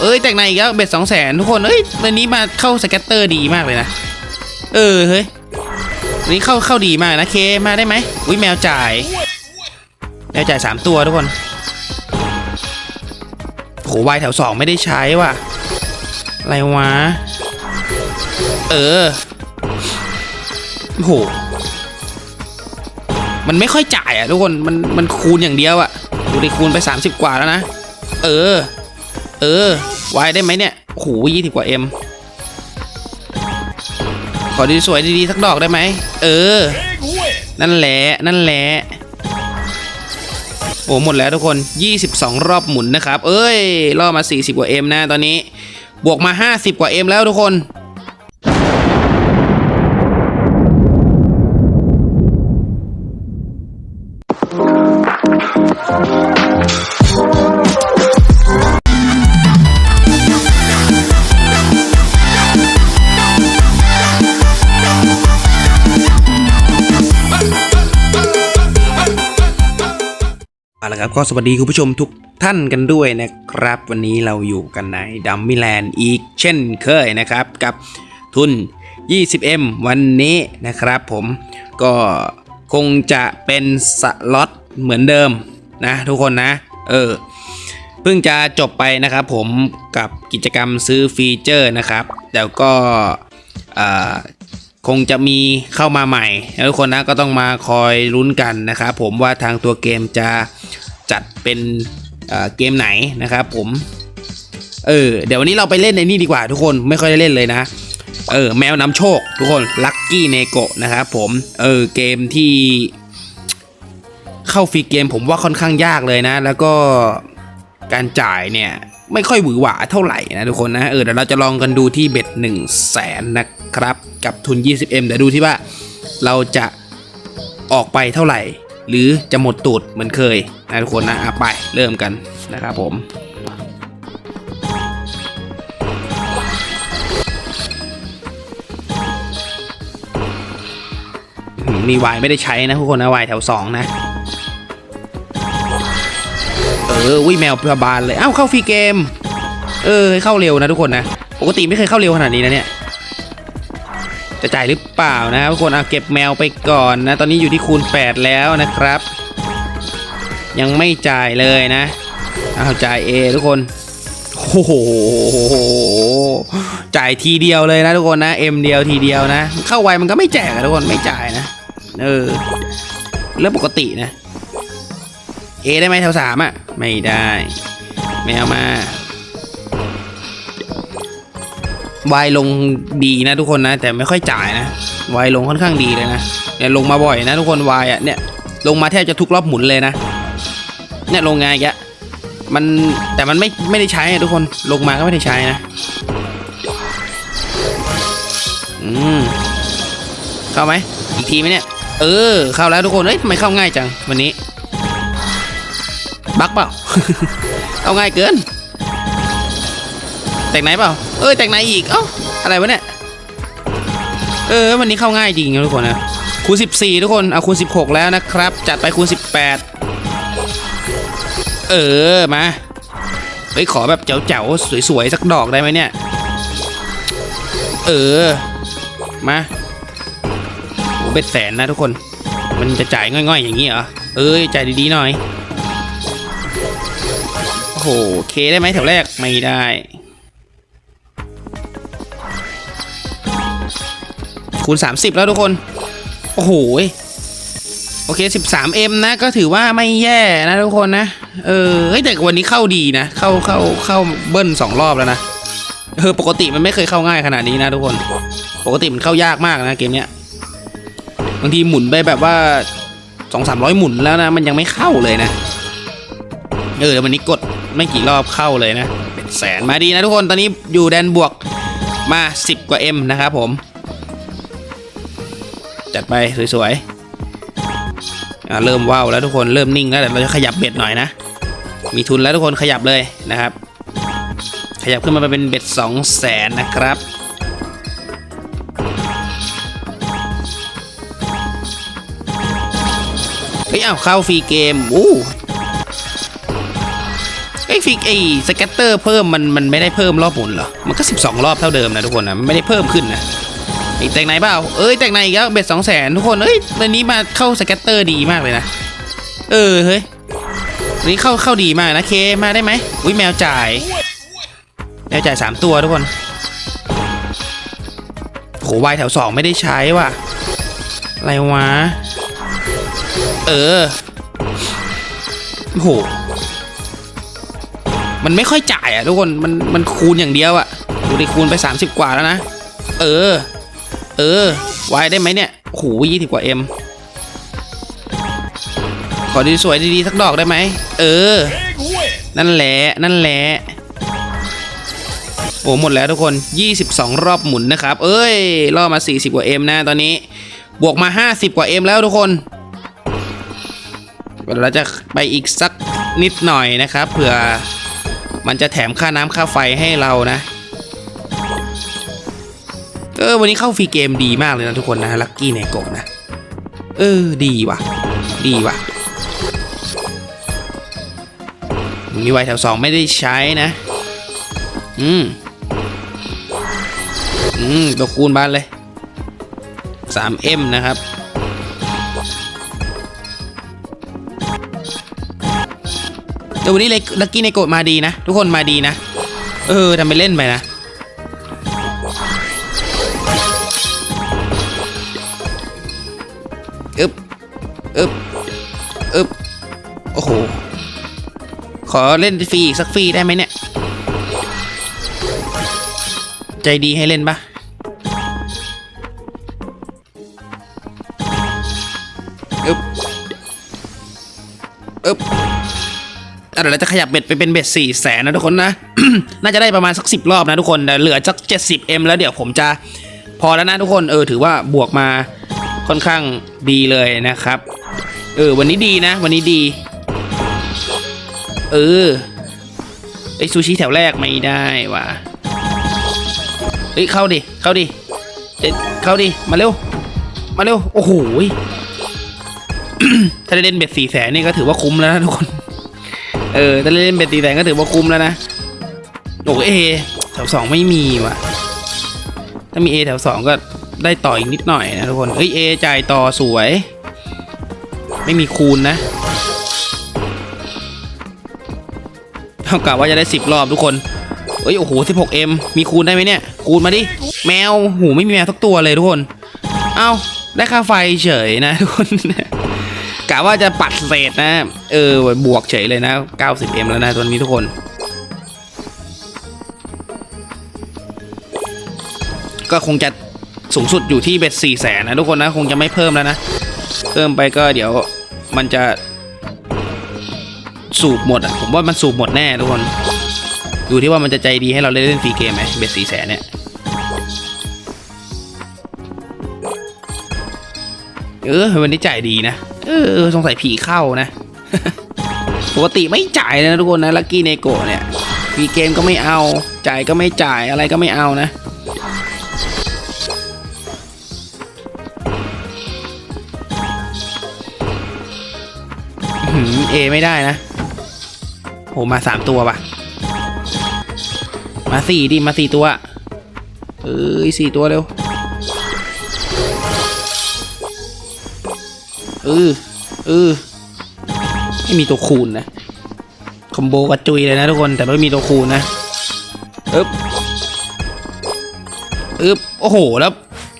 เอ้ยแตกในอีกแล้วเบ็ดสองแสนทุกคนเอ้ยวันนี้มาเข้าสแกตเตอร์ดีมากเลยนะ เออเฮ้ยวันนี้เข้าเข้าดีมากนะเคมาได้ไหมอุ้ยแมวจ่าย แมวจ่ายสามตัวทุกคนโหวายแถวสองไม่ได้ใช้ว่ะอะไรวะ เออโอ้โหมันไม่ค่อยจ่ายอะทุกคน มันมันคูณอย่างเดียวอะ ดูดิคูณไป 30 กว่าแล้วนะ เออ เออวายได้ไหมเนี่ยโอ้โหยี่สิบกว่าเอ็มขอดีสวยดีๆสักดอกได้ไหมเออ นั่นแหละนั่นแหละโอ้หมดแล้วทุกคน 22 รอบหมุนนะครับ เอ้ยรอบมา 40 กว่าเอ็มนะตอนนี้ บวกมา 50 กว่าเอ็มแล้วทุกคน เอาละครับก็สวัสดีคุณผู้ชมทุกท่านกันด้วยนะครับ วันนี้เราอยู่กันในดัมมิแลนด์อีกเช่นเคยนะครับ กับทุน 20M วันนี้นะครับผมก็คงจะเป็นสล็อตเหมือนเดิมนะทุกคนนะ เออเพิ่งจะจบไปนะครับผมกับกิจกรรมซื้อฟีเจอร์นะครับแล้วก็คงจะมีเข้ามาใหม่ทุกคนนะก็ต้องมาคอยลุ้นกันนะครับผมว่าทางตัวเกมจะ จัดเป็นเเกมไหนนะครับผม เออ เดี๋ยววันนี้เราไปเล่นในนี่ดีกว่าทุกคนไม่ค่อยได้เล่นเลยนะ เออ แมวนำโชค ทุกคนลัคกี้เนโกะนะครับผม เออ เกมที่ เข้าฟรีเกมผมว่าค่อนข้างยากเลยนะ แล้วก็การจ่ายเนี่ย ไม่ค่อยหวือหวาเท่าไหร่นะทุกคนนะ เออเดี๋ยวเราจะลองกันดูที่เบ็ด1 0 0 0 0แสนนะครับ กับทุน 20M เดี๋ยวดูที่ว่าเราจะออกไปเท่าไหร่ หรือจะหมดตูดเหมือนเคยนะทุกคนนะอะไปเริ่มกันนะครับผมมีวายไม่ได้ใช้นะทุกคนนะวายแถวสองนะเออวิแมวพยาบาลเลยเอ้าเข้าฟรีเกม เออเข้าเร็วนะทุกคนนะ ปกติไม่เคยเข้าเร็วขนาดนี้นะเนี่ย จะจ่ายหรือเปล่านะทุกคนเอาเก็บแมวไปก่อนนะ ตอนนี้อยู่ที่คูณ 8 แล้วนะครับ ยังไม่จ่ายเลยนะเอาจ่ายเอทุกคนโอ้โหจ่ายทีเดียวเลยนะทุกคนนะเอ็มเดียวทีเดียวนะ เข้าไวมันก็ไม่แจกทุกคนไม่จ่ายนะเออเรื่องปกตินะเอได้ไหมแถวสามอะ ไม่ได้ แมวมา วายลงดีนะทุกคนนะ แต่ไม่ค่อยจ่ายนะวายลงค่อนข้างดีเลยนะเนี่ยลงมาบ่อยนะทุกคนวายอะเนี่ยลงมาแทบจะทุกรอบหมุนเลยนะเนี่ยลงไงแกมันแต่มันไม่ไม่ได้ใช้อะทุกคนลงมาก็ไม่ได้ใช้นะอืมเข้าไหมอีกทีไหมเนี่ยเออเข้าแล้วทุกคนเอ้ยทำไมเข้าง่ายจังวันนี้บักเปล่า เอาง่ายเกิน แต่ไหนเปล่า อ้ยแต่งไหนอีก เอ้าอะไรวะเนี่ย เออวันนี้เข้าง่ายจริงนะทุกคนนะคูณ14 ทุกคนเอาคูณ 16 แล้วนะครับ จัดไปคูณ 18 เออมาเฮ้ยขอแบบเจ๋วๆสวยๆสักดอกได้ไหมเนี่ย เออ มาโอ้เบ็ดแสนนะทุกคน มันจะจ่ายง่อยๆ อย่างนี้เหรอ เอ้ยจ่ายดีๆหน่อย โอ้โห เคได้ไหมแถวแรกไม่ได้ คูณ 30 แล้วทุกคน โอ้โหโอเค 13M นะ ก็ถือว่าไม่แย่นะทุกคนนะ เออเฮ้ยแต่วันนี้เข้าดีนะ เข้าเข้าเข้าเบิ้ลสองรอบแล้วนะ เออ ปกติมันไม่เคยเข้าง่ายขนาดนี้นะทุกคน ปกติมันเข้ายากมากนะเกมเนี้ย บางทีหมุนไปแบบว่าสองสามร้อยหมุนแล้วนะ มันยังไม่เข้าเลยนะ เออวันนี้กดไม่กี่รอบเข้าเลยนะ เป็นแสนมาดีนะทุกคน ตอนนี้อยู่แดนบวกมา 10 กว่า M นะครับผม จัดไปสวยๆอ่าเริ่มว้าวแล้วทุกคนเริ่มนิ่งแล้วเดี๋ยวเราจะขยับเบ็ดหน่อยนะ มีทุนแล้วทุกคนขยับเลยนะครับ ขยับขึ้นมาเป็นเบ็ด2 0 0แสนนะครับเฮ้ยอ้าวเข้าฟรีเกมอู้เฮ้ยฟิกไอ้สแกตเตอร์เพิ่มมันมันไม่ได้เพิ่มรอบหมุนเหรอ มันก็ 12 รอบเท่าเดิมนะทุกคนนะมันไม่ได้เพิ่มขึ้นนะ อีกแต่งไหนเปล่า เอ้ยแต่งไหนอีกแล้วเบ็ดสองแสนทุกคนเอ้ยวันนี้มาเข้าสแกตเตอร์ดีมากเลยนะ เออเฮ้ยวันนี้เข้าเข้าดีมากนะเคมาได้ไหมอุ้ยแมวจ่าย แมวจ่ายสามตัวทุกคนโหวายแถวสองไม่ได้ใช้ว่ะ อะไรวะ เออโอ้โหมันไม่ค่อยจ่ายอะทุกคน มันมันคูณอย่างเดียวอะ ดูดิคูณไป 30 กว่าแล้วนะ เออ เออวายได้ไหมเนี่ยโอ้โหยี่สิบกว่าเอ็มขอดีสวยดีๆสักดอกได้ไหม เออ นั่นแหละ นั่นแหละ โอ้หมดแล้วทุกคน 22 รอบหมุนนะครับ เอ้ยรอมา 40 กว่า M นะตอนนี้ บวกมา 50 กว่า M แล้วทุกคนเราจะไปอีกสักนิดหน่อยนะครับ เผื่อมันจะแถมค่าน้ำค่าไฟให้เรานะ เออวันนี้เข้าฟรีเกมดีมากเลยนะทุกคนนะลัคกี้ในโกะนะ เออดีว่ะ ดีว่ะ มีไวแถวสองไม่ได้ใช้นะ อืม อืมตัวคูณบ้านเลย 3M นะครับแต่วันนี้เลยลักกี้ในโกดมาดีนะ ทุกคนมาดีนะ เออทำไปเล่นไปนะ ขอเล่นฟรีอีกสักฟรีได้ไหมเนี่ย ใจดีให้เล่นปะอึบอึบเดี๋ยวเราจะขยับเบ็ดไปเป็นเบ็ดสี่แสนนะทุกคนนะ น่าจะได้ประมาณสักสิบรอบนะทุกคนเหลือสักเจ็ดสิบเอ็มแล้วเดี๋ยวผมจะพอแล้วนะทุกคนเออถือว่าบวกมาค่อนข้างดีเลยนะครับ เออวันนี้ดีนะ วันนี้ดี เออไอซูชิแถวแรกไม่ได้ว่ะเฮ้ยเข้าดิ เข้าดิเด็ดเข้าดิ มาเร็ว มาเร็ว โอ้โหถ้าได้เล่นเบ็ดสี่แสนนี่ก็ถือว่าคุ้มแล้วนะทุกคน เออ ถ้าได้เล่นเบ็ดสี่แสนก็ถือว่าคุ้มแล้วนะ โอ้เอแถวสองไม่มีว่ะ ถ้ามีเอแถวสองก็ได้ต่ออีกนิดหน่อยนะทุกคน เฮ้ยเอจ่ายต่อสวย ไม่มีคูณนะ เท่ากับว่าจะได้สิบรอบทุกคนเอ้ยโอ้โห 16M มีคูณได้ไหมเนี่ย คูณมาดิ แมวหูไม่มีแมวทุกตัวเลยทุกคน เอ้าได้ค่าไฟเฉยนะทุกคนกะว่าจะปัดเศษนะ เออบวกเฉยเลยนะ 90M แล้วนะตอนนี้ทุกคน ก็คงจะสูงสุดอยู่ที่เบ็ด4แสนนะทุกคนนะ คงจะไม่เพิ่มแล้วนะ เพิ่มไปก็เดี๋ยวมันจะ สูบหมดอะผมว่ามันสูบหมดแน่ทุกคนดูที่ว่ามันจะใจดีให้เราเล่นเล่นฟรีเกมไหมเบ็ดสี่แสนเนี่ยเออวันนี้จ่ายดีนะเออสงสัยผีเข้านะปกติไม่จ่ายนะทุกคนนะลักกี้เนโกเนี่ยฟรีเกมก็ไม่เอา จ่ายก็ไม่จ่ายอะไรก็ไม่เอานะเอไม่ได้นะ โหมาสามตัวปะมาสี่ดิมาสี่ตัวเอ้ยสี่ตัวเร็วเออเออไม่มีตัวคูณนะคอมโบกระจุยเลยนะทุกคนแต่ไม่มีตัวคูณนะอึ๊บอึ๊บโอ้โหแล้ว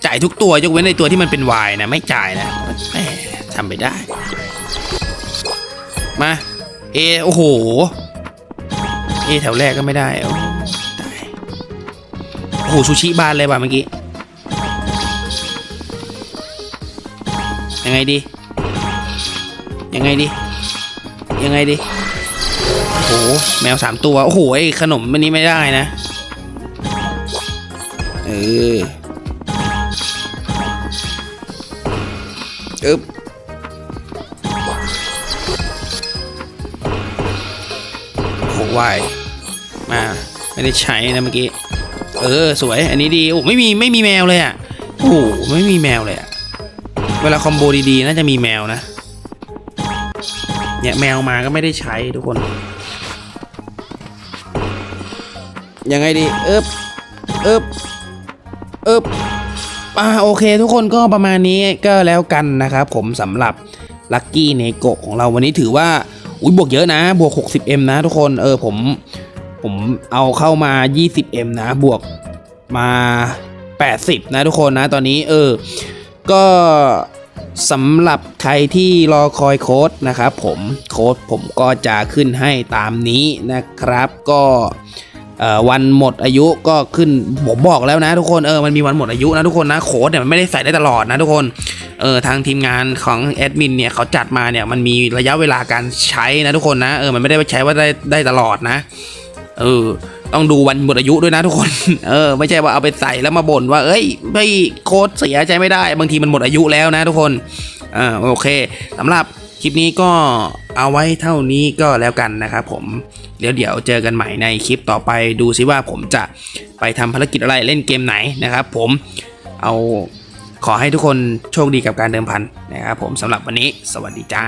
จ่ายทุกตัวยกเว้นในตัวที่มันเป็นวายนะไม่จ่ายนะแหมทำไปได้ มา เอโอ้โห เอแถวแรกก็ไม่ได้ โอ้ตายโอ้โหซูชิบานเลยว่ะเมื่อกี้ ยังไงดี ยังไงดี ยังไงดีโอ้โหแมวสามตัว โอ้โหไอ้ขนมอันนี้ไม่ได้นะ เออ วายมาไม่ได้ใช้นะเมื่อกี้ เออ สวย อันนี้ดี โอ้ไม่มีไม่มีแมวเลยอะ โอ้ไม่มีแมวเลยอะ เวลาคอมโบดีๆ น่าจะมีแมวนะ เนี่ยแมวมาก็ไม่ได้ใช้ทุกคน ยังไงดีเอ๊บเอ๊บเอ๊บอ่าโอเค ทุกคนก็ประมาณนี้ก็แล้วกันนะครับผมสำหรับลัคกี้เนโกะของเราวันนี้ถือว่า อุ้ยบวกเยอะนะ บวก 60M นะทุกคนเออผมผมเอาเข้ามา 20M นะ บวกมา 80 นะทุกคนนะตอนนี้เออ ก็สำหรับใครที่รอคอยโค้ดนะครับผมโค้ดผมก็จะขึ้นให้ตามนี้นะครับ ก็ วันหมดอายุก็ขึ้นผมบอกแล้วนะทุกคนเออมันมีวันหมดอายุนะทุกคนนะโค้ดเนี่ยมันไม่ได้ใส่ได้ตลอดนะทุกคนเออทางทีมงานของแอดมินเนี่ยเขาจัดมาเนี่ยมันมีระยะเวลาการใช้นะทุกคนนะเออมันไม่ได้ใช้ว่าได้ได้ตลอดนะเออต้องดูวันหมดอายุด้วยนะทุกคน เออ ไม่ใช่ว่าเอาไปใส่แล้วมาบ่นว่า เอ้ยไม่โค้ดเสียใจไม่ได้ บางทีมันหมดอายุแล้วนะทุกคนอ่าโอเคสำหรับ คลิปนี้ก็เอาไว้เท่านี้ก็แล้วกันนะครับผมเดี๋ยวเดี๋ยวเจอกันใหม่ในคลิปต่อไปดูซิว่าผมจะไปทำภารกิจอะไรเล่นเกมไหนนะครับผมเอาขอให้ทุกคนโชคดีกับการเดิมพันนะครับผมสำหรับวันนี้ สวัสดีจ้า